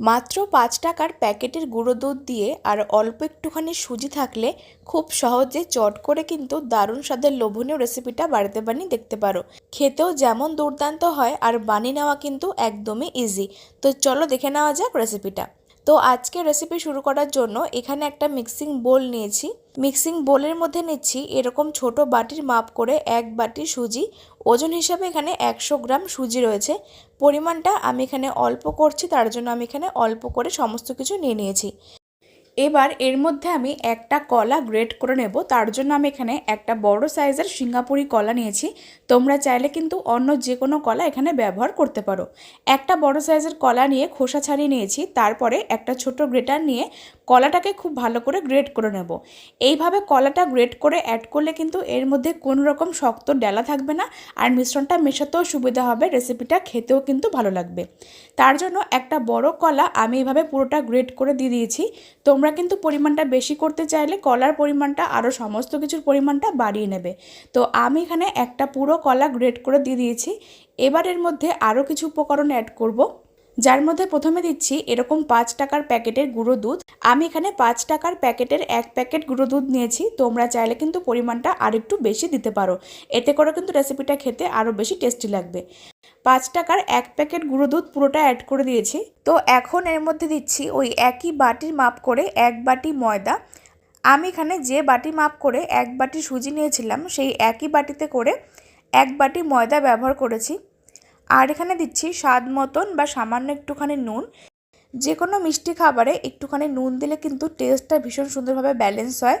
মাত্র পাঁচ টাকার প্যাকেটের গুঁড়ো দুধ দিয়ে আর অল্প একটুখানি সুজি থাকলে খুব সহজে চট করে কিন্তু দারুণ স্বাদের লোভনীয় রেসিপিটা বাড়িতে বানিয়ে দেখতে পারো। খেতেও যেমন দুর্দান্ত হয় আর বানিয়ে নেওয়া কিন্তু একদমই ইজি তো চলো দেখে নেওয়া যাক রেসিপিটা তো আজকে রেসিপি শুরু করার জন্য এখানে একটা মিক্সিং বোল নিয়েছি। মিক্সিং বোলের মধ্যে নিচ্ছি এরকম ছোট বাটির মাপ করে এক বাটি সুজি। ওজন হিসাবে এখানে একশো গ্রাম সুজি রয়েছে। পরিমাণটা আমি এখানে অল্প করছি, তার জন্য আমি এখানে অল্প করে সমস্ত কিছু নিয়ে নিয়েছি। এবার এর মধ্যে আমি একটা কলা গ্রেট করে নেব, তার জন্য আমি এখানে একটা বড় সাইজের সিঙ্গাপুরি কলা নিয়েছি। তোমরা চাইলে কিন্তু অন্য যে কোনো কলা এখানে ব্যবহার করতে পারো। একটা বড় সাইজের কলা নিয়ে খোসা ছাড়িয়ে নিয়েছি, তারপরে একটা ছোট গ্রেটার নিয়ে কলাটাকে খুব ভালো করে গ্রেট করে নেব। এইভাবে কলাটা গ্রেট করে অ্যাড করলে কিন্তু এর মধ্যে কোনো রকম শক্ত ডেলা থাকবে না আর মিশ্রণটা মেশাতেও সুবিধা হবে রেসিপিটা খেতেও কিন্তু ভালো লাগবে। তার জন্য একটা বড় কলা আমি এইভাবে পুরোটা গ্রেট করে দিয়ে দিয়েছি। তোমরা কিন্তু পরিমাণটা বেশি করতে চাইলে কলার পরিমাণটা আরও সমস্ত কিছুর পরিমাণটা বাড়িয়ে নেবে। তো আমি এখানে একটা পুরো কলা গ্রেট করে দিয়ে দিয়েছি। এবার এর মধ্যে আরও কিছু উপকরণ অ্যাড করব। যার মধ্যে প্রথমে দিচ্ছি এরকম পাঁচ টাকার প্যাকেটের গুঁড়ো দুধ। আমি এখানে পাঁচ টাকার প্যাকেটের এক প্যাকেট গুঁড়ো দুধ নিয়েছি। তোমরা চাইলে কিন্তু পরিমাণটা আরেকটু বেশি দিতে পারো। এতে করে কিন্তু রেসিপিটা খেতে আরও বেশি টেস্টি লাগবে। পাঁচ টাকার এক প্যাকেট গুঁড়ো দুধ পুরোটা অ্যাড করে দিয়েছি। তো এখন এর মধ্যে দিচ্ছি ওই একই বাটির মাপ করে এক বাটি ময়দা। আমি এখানে যে বাটি মাপ করে এক বাটি সুজি নিয়েছিলাম, সেই একই বাটিতে করে এক বাটি ময়দা ব্যবহার করেছি। আর এখানে দিচ্ছি স্বাদ মতন বা সামান্য একটুখানি নুন। যে কোনো মিষ্টি খাবারে একটুখানি নুন দিলে কিন্তু টেস্টটা ভীষণ সুন্দরভাবে ব্যালেন্স হয়।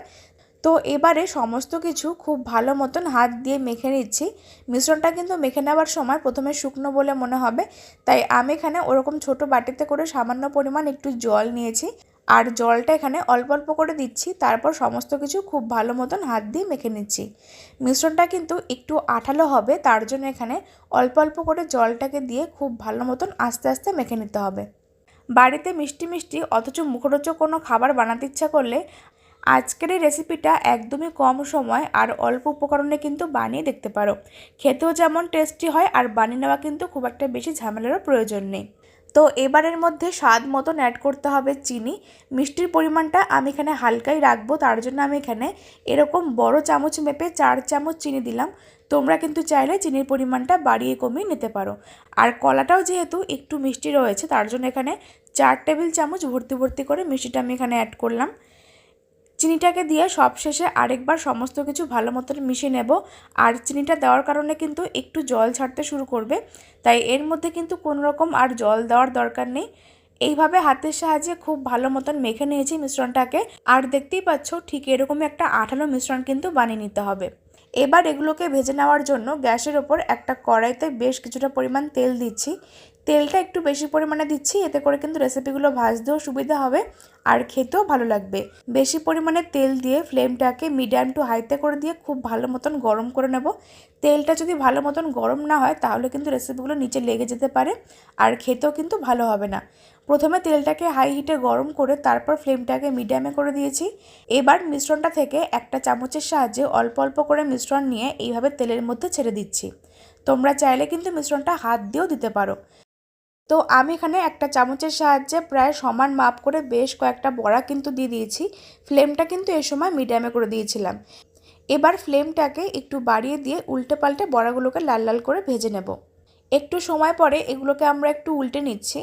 তো এবারে সমস্ত কিছু খুব ভালো মতন হাত দিয়ে মেখে নিচ্ছি। মিশ্রণটা কিন্তু মেখে নেওয়ার সময় প্রথমে শুকনো বলে মনে হবে। তাই আমি এখানে ওরকম ছোট বাটিতে করে সামান্য পরিমাণ একটু জল নিয়েছি। আর জলটা এখানে অল্প অল্প করে দিচ্ছি, তারপর সমস্ত কিছু খুব ভালো মতন হাত দিয়ে মেখে নিচ্ছি। মিশ্রণটা কিন্তু একটু আঠালো হবে, তার জন্য এখানে অল্প অল্প করে জলটাকে দিয়ে খুব ভালো মতন আস্তে আস্তে মেখে নিতে হবে। বাড়িতে মিষ্টি মিষ্টি অথচ মুখরোচক কোনো খাবার বানাতে ইচ্ছা করলে আজকের এই রেসিপিটা একদমই কম সময় আর অল্প উপকরণে কিন্তু বানিয়ে দেখতে পারো। খেতেও যেমন টেস্টি হয় আর বানিয়ে নেওয়া কিন্তু খুব একটা বেশি ঝামেলারও প্রয়োজন নেই। তো এবারের মধ্যে স্বাদ মতন অ্যাড করতে হবে চিনি। মিষ্টির পরিমাণটা আমি এখানে হালকাই রাখব, তার জন্য আমি এখানে এরকম বড় চামচ মেপে চার চামচ চিনি দিলাম। তোমরা কিন্তু চাইলে চিনির পরিমাণটা বাড়িয়ে কমিয়ে নিতে পারো। আর কলাটাও যেহেতু একটু মিষ্টি রয়েছে, তার জন্য এখানে চার টেবিল চামচ ভর্তি ভর্তি করে মিষ্টিটা আমি এখানে অ্যাড করলাম। চিনিটাকে দিয়ে সবশেষে আরেকবার সমস্ত কিছু ভালো মতন মিশিয়ে নেব। আর চিনিটা দেওয়ার কারণে কিন্তু একটু জল ছাড়তে শুরু করবে। তাই এর মধ্যে কিন্তু কোনো রকম আর জল দেওয়ার দরকার নেই। এইভাবে হাতের সাহায্যে খুব ভালো মতন মেখে নিয়েছি মিশ্রণটাকে। আর দেখতেই পাচ্ছ, ঠিক এরকমই একটা আঠালো মিশ্রণ কিন্তু বানিয়ে নিতে হবে। এবার এগুলোকে ভেজে নেওয়ার জন্য গ্যাসের ওপর একটা কড়াইতে বেশ কিছুটা পরিমাণ তেল দিচ্ছি। তেলটা একটু বেশি পরিমাণে দিচ্ছি, এতে করে কিন্তু রেসিপিগুলো ভাজতেও সুবিধা হবে আর খেতেও ভালো লাগবে। বেশি পরিমাণে তেল দিয়ে ফ্লেমটাকে মিডিয়াম টু হাইতে করে দিয়ে খুব ভালো মতন গরম করে নেব। তেলটা যদি ভালো মতন গরম না হয়, তাহলে কিন্তু রেসিপিগুলো নিচে লেগে যেতে পারে আর খেতেও কিন্তু ভালো হবে না। প্রথমে তেলটাকে হাই হিটে গরম করে তারপর ফ্লেমটাকে মিডিয়ামে করে দিয়েছি। এবার মিশ্রণটা থেকে একটা চামচের সাহায্যে অল্প অল্প করে মিশ্রণ নিয়ে এইভাবে তেলের মধ্যে ছেড়ে দিচ্ছি। তোমরা চাইলে কিন্তু মিশ্রণটা হাত দিয়েও দিতে পারো। তো আমি এখানে একটা চামচের সাহায্যে প্রায় সমান মাপ করে বেশ কয়েকটা বড়া কিন্তু দিয়ে দিয়েছি। ফ্লেমটা কিন্তু এ সময় মিডিয়ামে করে দিয়েছিলাম। এবার ফ্লেমটাকে একটু বাড়িয়ে দিয়ে উল্টে পাল্টে বড়াগুলোকে লাল লাল করে ভেজে নেব। একটু সময় পরে এগুলোকে আমরা একটু উল্টে নিচ্ছি।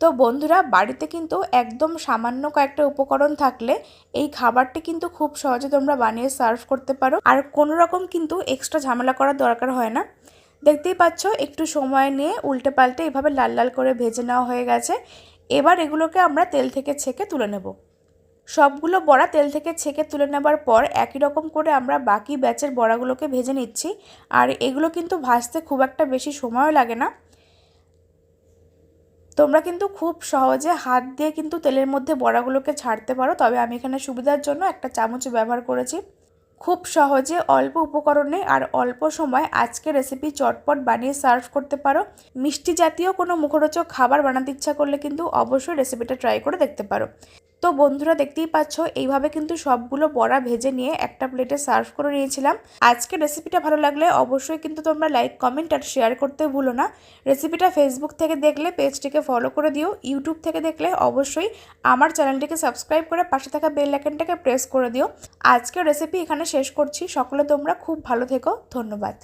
তো বন্ধুরা, বাড়িতে কিন্তু একদম সামান্য কয়েকটা উপকরণ থাকলে এই খাবারটি কিন্তু খুব সহজে তোমরা বানিয়ে সার্ভ করতে পারো। আর কোনো রকম কিন্তু এক্সট্রা ঝামেলা করার দরকার হয় না। দেখতেই পাচ্ছ, একটু সময় নিয়ে উল্টে পাল্টে এভাবে লাল লাল করে ভেজে নেওয়া হয়ে গেছে। এবার এগুলোকে আমরা তেল থেকে ছেঁকে তুলে নেব। সবগুলো বড়া তেল থেকে ছেঁকে তুলে নেবার পর একই রকম করে আমরা বাকি ব্যাচের বড়াগুলোকে ভেজে নিচ্ছি। আর এগুলো কিন্তু ভাজতে খুব একটা বেশি সময়ও লাগে না। তোমরা কিন্তু খুব সহজে হাত দিয়ে কিন্তু তেলের মধ্যে বড়াগুলোকে ছাড়তে পারো। তবে আমি এখানে সুবিধার জন্য একটা চামচ ব্যবহার করেছি। খুব সহজে অল্প উপকরণে আর অল্প সময় আজকে রেসিপি চটপট বানিয়ে সার্ভ করতে পারো। মিষ্টি জাতীয় কোনো মুখরোচক খাবার বানাতে ইচ্ছা করলে কিন্তু অবশ্যই রেসিপিটা ট্রাই করে দেখতে পারো। তো বন্ধুরা দেখতেই পাচ্ছ, এইভাবে কিন্তু সবগুলো বড়া ভেজে নিয়ে একটা প্লেটে সার্ভ করে নিয়েছিলাম। আজকের রেসিপিটা ভালো লাগলে অবশ্যই কিন্তু তোমরা লাইক কমেন্ট আর শেয়ার করতে ভুলো না। রেসিপিটা ফেসবুক থেকে দেখলে পেজটিকে ফলো করে দিও। ইউটিউব থেকে দেখলে অবশ্যই আমার চ্যানেলটিকে সাবস্ক্রাইব করে পাশে থাকা বেল আইকনটাকে প্রেস করে দিও। আজকের রেসিপি এখানে শেষ করছি। সকলে তোমরা খুব ভালো থেকো। ধন্যবাদ।